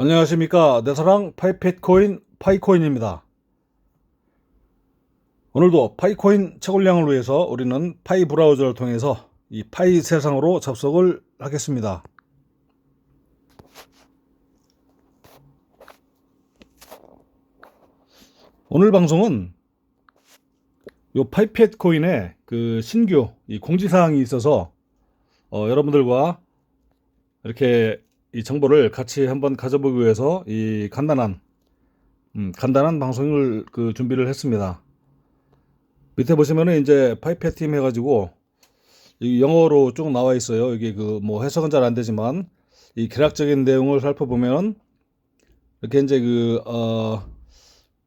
안녕하십니까. 내 사랑 파이펫코인 파이코인입니다. 오늘도 파이코인 채굴량을 위해서 우리는 파이 브라우저를 통해서 이 파이 세상으로 접속을 하겠습니다. 오늘 방송은 요 파이펫 코인의 그 신규 이 공지사항이 있어서 어, 여러분들과 이렇게 이 정보를 같이 한번 가져보기 위해서 이 간단한 음, 간단한 방송을 그 준비를 했습니다. 밑에 보시면은 이제 파이펫 팀 해가지고 이 영어로 쭉 나와 있어요. 이게 그 뭐 해석은 잘 안 되지만 이 계략적인 내용을 살펴보면 이렇게 이제 그 어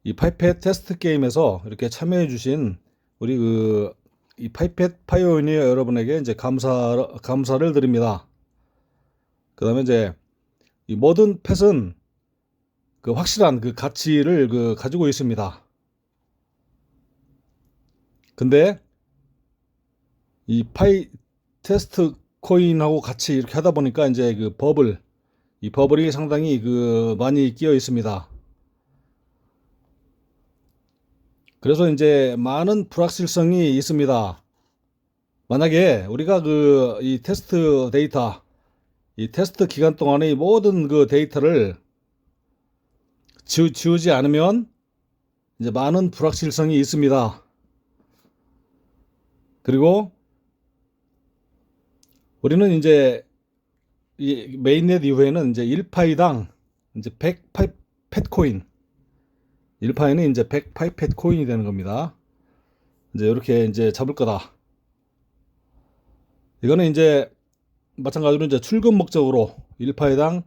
이 파이펫 테스트 게임에서 이렇게 참여해 주신 우리 그 이 파이펫 파이오니어 여러분에게 이제 감사 감사를 드립니다. 그 다음에 이제 이 모든 펫은 그 확실한 그 가치를 그 가지고 있습니다. 근데 이 파이 테스트 코인하고 같이 이렇게 하다 보니까 이제 그 버블 이 버블이 상당히 그 많이 끼어 있습니다. 그래서 이제 많은 불확실성이 있습니다. 만약에 우리가 그 이 테스트 데이터 이 테스트 기간 동안의 모든 그 데이터를 지우, 지우지 않으면 이제 많은 불확실성이 있습니다. 그리고 우리는 이제 이 메인넷 이후에는 이제 1파이당 이제 100 파이 펫코인 1파이는 이제 100 파이 펫코인이 되는 겁니다. 이제 이렇게 이제 잡을 거다. 이거는 이제 마찬가지로 이제 출금 목적으로 1파이당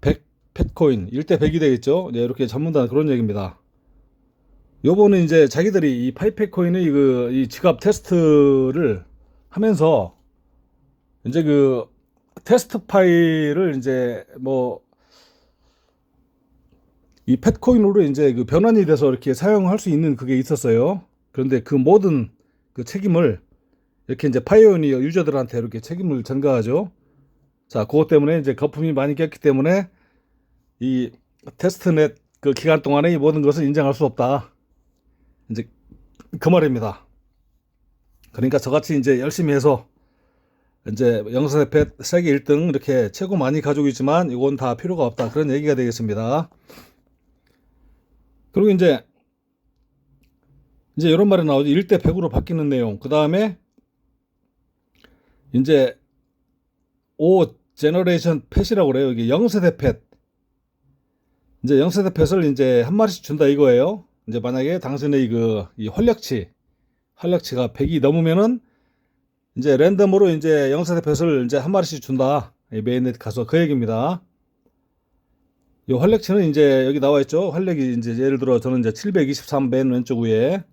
100 펫코인 1대 100이 되겠죠. 네, 이렇게 잡는다는 그런 얘기입니다. 요번에 이제 자기들이 이 파이펫코인의 그, 이 지갑 테스트를 하면서 이제 그 테스트 파일을 이제 뭐 이 펫코인으로 이제 그 변환이 돼서 이렇게 사용할 수 있는 그게 있었어요. 그런데 그 모든 그 책임을 이렇게 이제 파이오니어 유저들한테 이렇게 책임을 전가하죠. 자, 그것 때문에 이제 거품이 많이 꼈기 때문에 이 테스트넷 그 기간 동안에 이 모든 것을 인정할 수 없다. 이제 그 말입니다. 그러니까 저같이 이제 열심히 해서 이제 영상대패 세계 1등 이렇게 최고 많이 가지고 있지만 이건 다 필요가 없다. 그런 얘기가 되겠습니다. 그리고 이제 이제 이런 말이 나오죠. 1대 100으로 바뀌는 내용. 그 다음에 이제 5 제너레이션 펫이라고 그래요. 이게 0세대 펫. 이제 0세대 펫을 이제 한 마리씩 준다 이거예요. 이제 만약에 당신의 그, 이 활력치, 활력치가 100이 넘으면은 이제 랜덤으로 이제 0세대 펫을 이제 한 마리씩 준다. 이 메인넷 가서 그 얘기입니다. 이 활력치는 이제 여기 나와 있죠. 활력이 이제 예를 들어 저는 이제 723맨 왼쪽 위에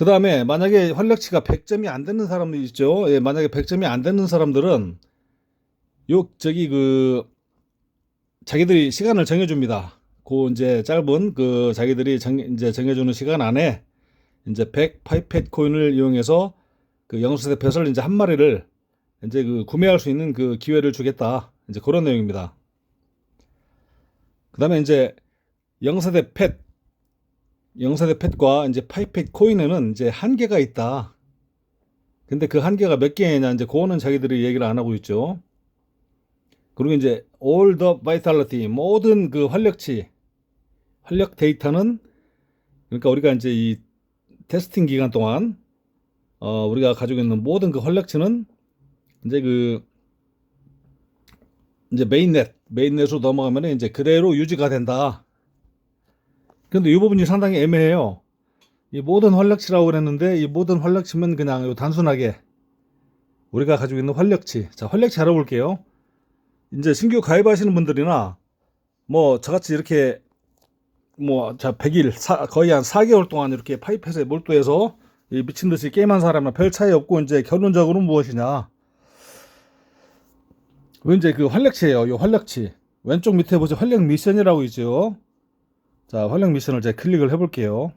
그 다음에 만약에 활력치가 100점이 안 되는 사람들 있죠. 예, 만약에 100점이 안 되는 사람들은 요 저기 그 자기들이 시간을 정해줍니다. 그 이제 짧은 그 자기들이 정, 이제 정해주는 시간 안에 이제 100 파이펫 코인을 이용해서 그 영수대 펫을 이제 한 마리를 이제 그 구매할 수 있는 그 기회를 주겠다. 이제 그런 내용입니다. 그 다음에 이제 영세대 펫, 영세대 펫과 이제 파이펫 코인에는 이제 한계가 있다. 근데 그 한계가 몇 개냐, 이제 그거는 자기들이 얘기를 안 하고 있죠. 그리고 이제 all the vitality, 모든 그 활력치, 활력 데이터는 그러니까 우리가 이제 이 테스팅 기간 동안 어, 우리가 가지고 있는 모든 그 활력치는 이제 그 이제 메인넷, 메인넷으로 넘어가면 이제 그대로 유지가 된다. 근데 이 부분이 상당히 애매해요. 이 모든 활력치라고 그랬는데 이 모든 활력치면 그냥 요 단순하게 우리가 가지고 있는 활력치. 자, 활력치 알아볼게요. 이제 신규 가입하시는 분들이나 뭐 저같이 이렇게 뭐 자 100일 사, 거의 한 4개월 동안 이렇게 파이펫에 몰두해서 이 미친 듯이 게임한 사람이랑 별 차이 없고 이제 결론적으로 무엇이냐? 이제 그 활력치예요. 이 활력치. 왼쪽 밑에 보세요. 활력 미션이라고 있죠. 자, 활력 미션을 제가 클릭을 해볼게요.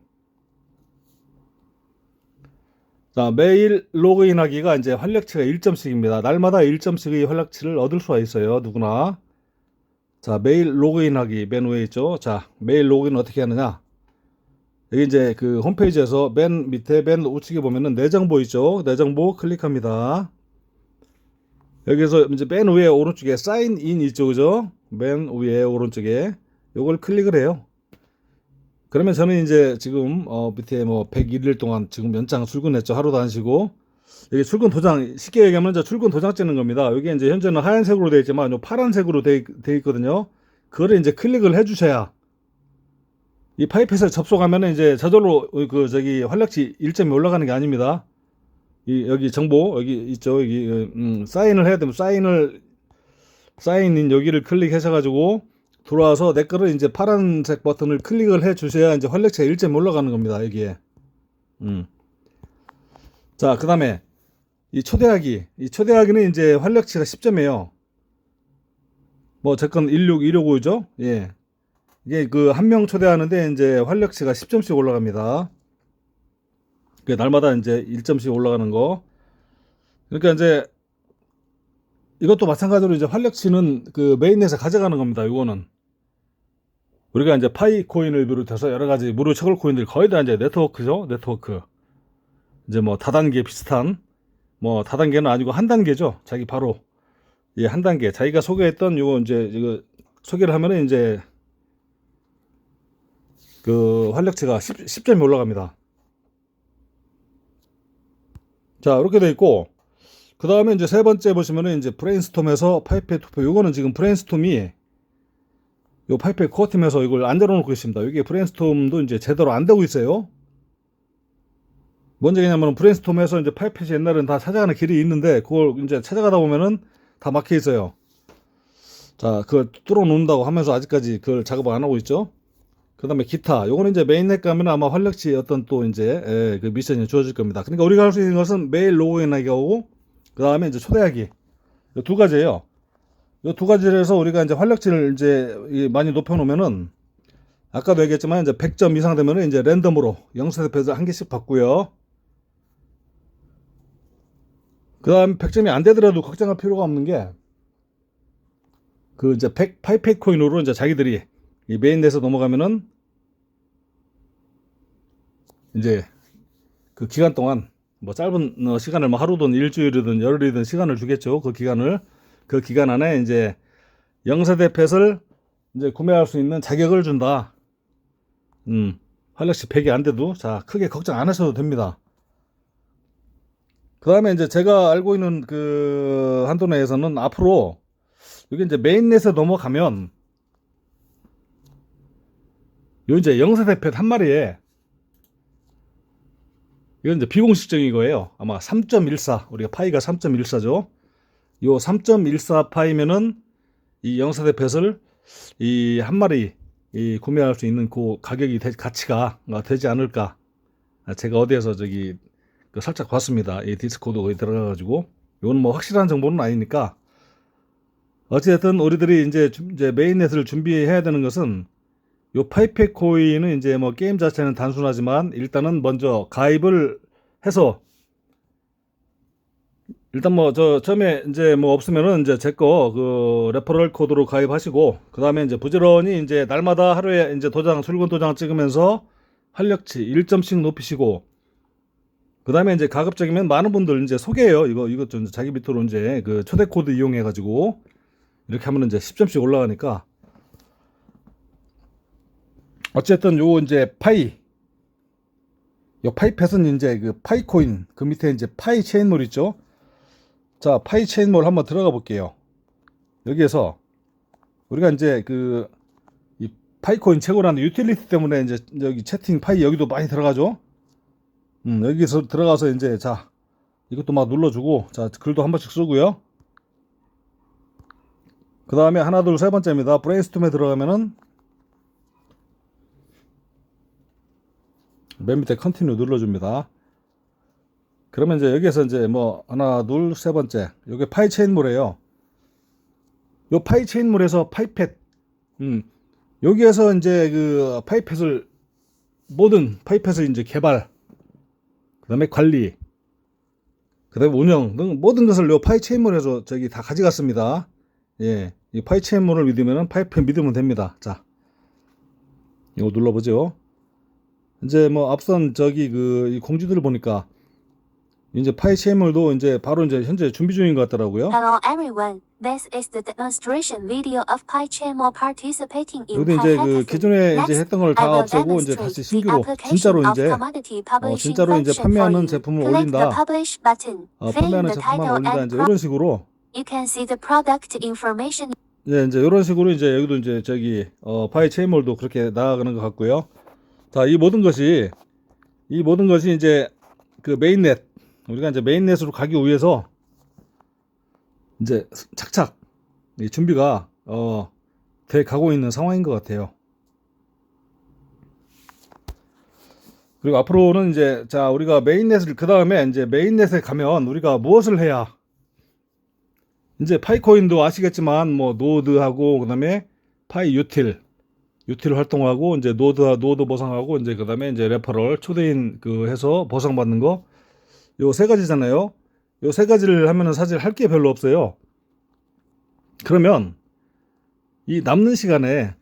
자, 매일 로그인하기가 이제 활력치가 1점씩입니다. 날마다 1점씩의 활력치를 얻을 수가 있어요. 누구나. 자, 매일 로그인하기 맨 위에 있죠. 자, 매일 로그인 어떻게 하느냐? 여기 이제 그 홈페이지에서 맨 밑에 맨 우측에 보면은 내 정보 있죠. 내 정보 클릭합니다. 여기서 이제 맨 위에 오른쪽에 사인 인 있죠. 그죠? 맨 위에 오른쪽에 요걸 클릭을 해요. 그러면 저는 이제 지금 어 밑에 뭐 101일 동안 지금 연장 출근했죠. 하루도 안 쉬고. 여기 출근 도장 쉽게 얘기하면 이제 출근 도장 찍는 겁니다. 여기 이제 현재는 하얀색으로 되어 있지만 요 파란색으로 되어, 있거든요. 그거를 이제 클릭을 해 주셔야 이 파이펫에 접속하면은 이제 저절로 그 저기 활력치 1점이 올라가는 게 아닙니다. 이 여기 정보 여기 있죠. 여기 음, 사인을 해야 되면 사인을 사인인 여기를 클릭하셔 가지고 들어와서 내 거를 이제 파란색 버튼을 클릭을 해 주셔야 이제 활력치가 1점이 올라가는 겁니다. 여기에. 음. 자, 그 다음에 이 초대하기. 이 초대하기는 이제 활력치가 10점이에요. 뭐 제건 16 165죠? 예. 이게 그 한 명 초대하는데 이제 활력치가 10점씩 올라갑니다. 그 날마다 이제 1점씩 올라가는 거. 그러니까 이제 이것도 마찬가지로 이제 활력치는 그 메인넷에 가져가는 겁니다. 이거는 우리가 이제 파이 코인을 비롯해서 여러 가지 무료 채굴 코인들 거의 다 이제 네트워크죠. 네트워크. 이제 뭐 다단계 비슷한 뭐 다단계는 아니고 한 단계죠. 자기 바로 예, 한 단계. 자기가 소개했던 요거 이제 이거 소개를 하면은 이제 그 활력치가 10, 10점이 올라갑니다. 자, 이렇게 돼 있고 그 다음에 이제 세 번째 보시면은 이제 브레인스톰에서 파이프의 투표. 요거는 지금 브레인스톰이 요 파이프의 코어 팀에서 이걸 안 열어놓고 있습니다. 이게 브레인스톰도 이제 제대로 안 되고 있어요. 뭔 얘기냐면 브레인스톰에서 이제 파이펫이 옛날에는 다 찾아가는 길이 있는데 그걸 이제 찾아가다 보면은 다 막혀 있어요. 자, 그걸 뚫어 놓는다고 하면서 아직까지 그걸 작업을 안 하고 있죠. 그 다음에 기타. 요거는 이제 메인넷 가면 아마 활력치 어떤 또 이제 예, 그 미션이 주어질 겁니다. 그러니까 우리가 할 수 있는 것은 매일 로그인하기 하고 그 다음에 이제 초대하기. 이두 가지예요. 이 두 가지를 해서 우리가 이제 활력치를 이제 이 많이 높여놓으면은 아까도 얘기했지만 이제 100점 이상 되면은 이제 랜덤으로 영세 대표에서 한 개씩 받고요. 그 다음 100점이 안 되더라도 걱정할 필요가 없는 게 그 이제 100 파이펫 코인으로 이제 자기들이 이 메인넷에서 넘어가면은 이제 그 기간 동안 뭐 짧은 어, 시간을 뭐 하루든 일주일이든 열흘이든 시간을 주겠죠. 그 기간을 그 기간 안에 이제 영세대 펫을 이제 구매할 수 있는 자격을 준다. 음, 활력시 100이 안 돼도 자 크게 걱정 안 하셔도 됩니다. 그 다음에 이제 제가 알고 있는 그 한도 내에서는 앞으로 여기 이제 메인넷에 넘어가면 요 이제 영세대 펫 한 마리에 이건 이제 비공식적인 거예요. 아마 3.14 우리가 파이가 3.14죠. 요3.14 파이면은 이 영세대 펫을 이 한 마리 이 구매할 수 있는 그 가격이 되, 가치가 되지 않을까. 아, 제가 어디에서 저기 그 살짝 봤습니다. 이 디스코드 거기 들어가가지고 이건 뭐 확실한 정보는 아니니까 어찌됐든 우리들이 이제 주- 이제 메인넷을 준비해야 되는 것은 요 파이펫 코인은 이제 뭐 게임 자체는 단순하지만 일단은 먼저 가입을 해서 일단 뭐 저 처음에 이제 뭐 없으면은 이제 제 거 그 레퍼럴 코드로 가입하시고 그 다음에 이제 부지런히 이제 날마다 하루에 이제 도장 출근 도장 찍으면서 활력치 1점씩 높이시고 그 다음에 이제 가급적이면 많은 분들 이제 소개해요. 이거 이것 좀 자기 밑으로 이제 그 초대 코드 이용해 가지고 이렇게 하면 이제 10점씩 올라가니까 어쨌든 요 이제 파이 요 파이펫은 이제 그 파이코인 그 밑에 이제 파이 체인몰 있죠? 자 파이 체인몰 한번 들어가 볼게요. 여기에서 우리가 이제 그 이 파이코인 채굴하는 유틸리티 때문에 이제 여기 채팅 파이 여기도 많이 들어가죠? 음 여기서 들어가서 이제 자 이것도 막 눌러주고 자 글도 한 번씩 쓰고요. 그 다음에 하나 둘 세 번째입니다. 브레인스톰에 들어가면은 맨 밑에 컨티뉴 눌러줍니다. 그러면 이제 여기에서 이제 뭐 하나 둘 세 번째 요게 파이 체인물이에요. 요 파이 체인물에서 파이펫 음 여기에서 이제 그 파이펫을 모든 파이펫을 이제 개발 그다음에 관리 그다음에 운영 등 모든 것을 요 파이 체인몰에서 저기 다 가져갔습니다. 예, 이 파이 체인몰을 믿으면은 파이프 믿으면 됩니다. 자, 이거 눌러 보죠. 이제 뭐 앞선 저기 그이 공지들을 보니까 이제 파이체인몰도 이제 바로 이제 현재 준비 중인 것 같더라고요. Hello everyone. This is the demonstration video of PyChannel participating in 여기도 이제 그. 기존에 이제 했던 걸 다 없애고 이제 다시 신규로 진짜로 이제 publishing 진짜로 이제 판매하는. 제품을 올린다. 어, 판매하는 제품만 올린다 이제 이런 식으로 You can see the product information 예, 이제 이런 식으로 이제 여기도 이제 저기 어 파이 체인몰도 그렇게 나아가는 것 같고요. 자, 이 모든 것이 이 모든 것이 이제 그 메인넷 우리가 이제 메인넷으로 가기 위해서 이제 착착 이 준비가 어 돼 가고 있는 상황인 것 같아요. 그리고 앞으로는 이제 자 우리가 메인넷을 그 다음에 이제 메인넷에 가면 우리가 무엇을 해야 이제 파이코인도 아시겠지만 뭐 노드하고 그다음에 파이 유틸 유틸 활동하고 이제 노드 노드 보상하고 이제 그다음에 이제 레퍼럴 초대인 그 해서 보상 받는 거 요 세 가지잖아요. 요 세 가지를 하면은 사실 할 게 별로 없어요. 그러면 이 남는 시간에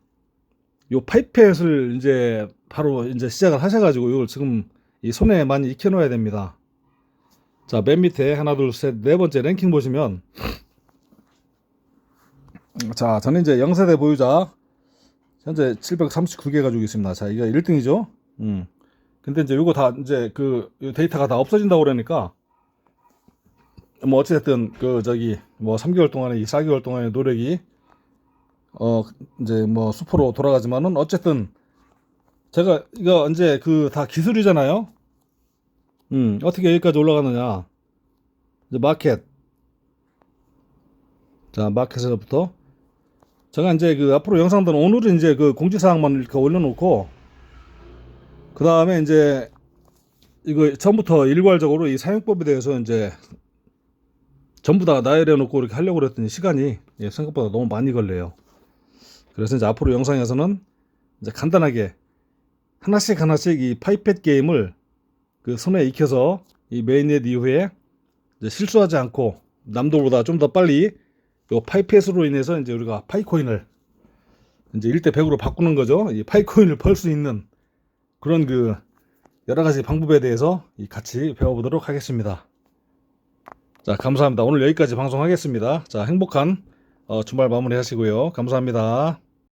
요 파이펫을 이제 바로 이제 시작을 하셔가지고 이걸 지금 이 손에 많이 익혀 놓아야 됩니다. 자, 맨 밑에 하나, 둘, 셋, 네 번째 랭킹 보시면 자, 저는 이제 0세대 보유자 현재 739개 가지고 있습니다. 자, 이게 1등이죠. 음. 근데 이제 요거 다 이제 그 데이터가 다 없어진다고 그러니까 뭐 어찌됐든 그 저기 뭐 3개월 동안에 이 4개월 동안의 노력이 어 이제 뭐 수포로 돌아가지만은 어쨌든 제가 이거 이제 그 다 기술이잖아요. 음, 어떻게 여기까지 올라가느냐. 이제 마켓. 자, 마켓에서부터 제가 이제 그 앞으로 영상들은 오늘은 이제 그 공지사항만 이렇게 올려놓고 그 다음에 이제 이거 처음부터 일괄적으로 이 사용법에 대해서 이제 전부 다 나열해 놓고 이렇게 하려고 그랬더니 시간이 예, 생각보다 너무 많이 걸려요. 그래서 이제 앞으로 영상에서는 이제 간단하게 하나씩 하나씩 이 파이펫 게임을 그 손에 익혀서 이 메인넷 이후에 이제 실수하지 않고 남들보다 좀 더 빨리 요 파이펫으로 인해서 이제 우리가 파이코인을 이제 1대 100으로 바꾸는 거죠. 이 파이코인을 벌 수 있는 그런 그 여러 가지 방법에 대해서 이 같이 배워보도록 하겠습니다. 자, 감사합니다. 오늘 여기까지 방송하겠습니다. 자, 행복한 어, 주말 마무리 하시고요. 감사합니다.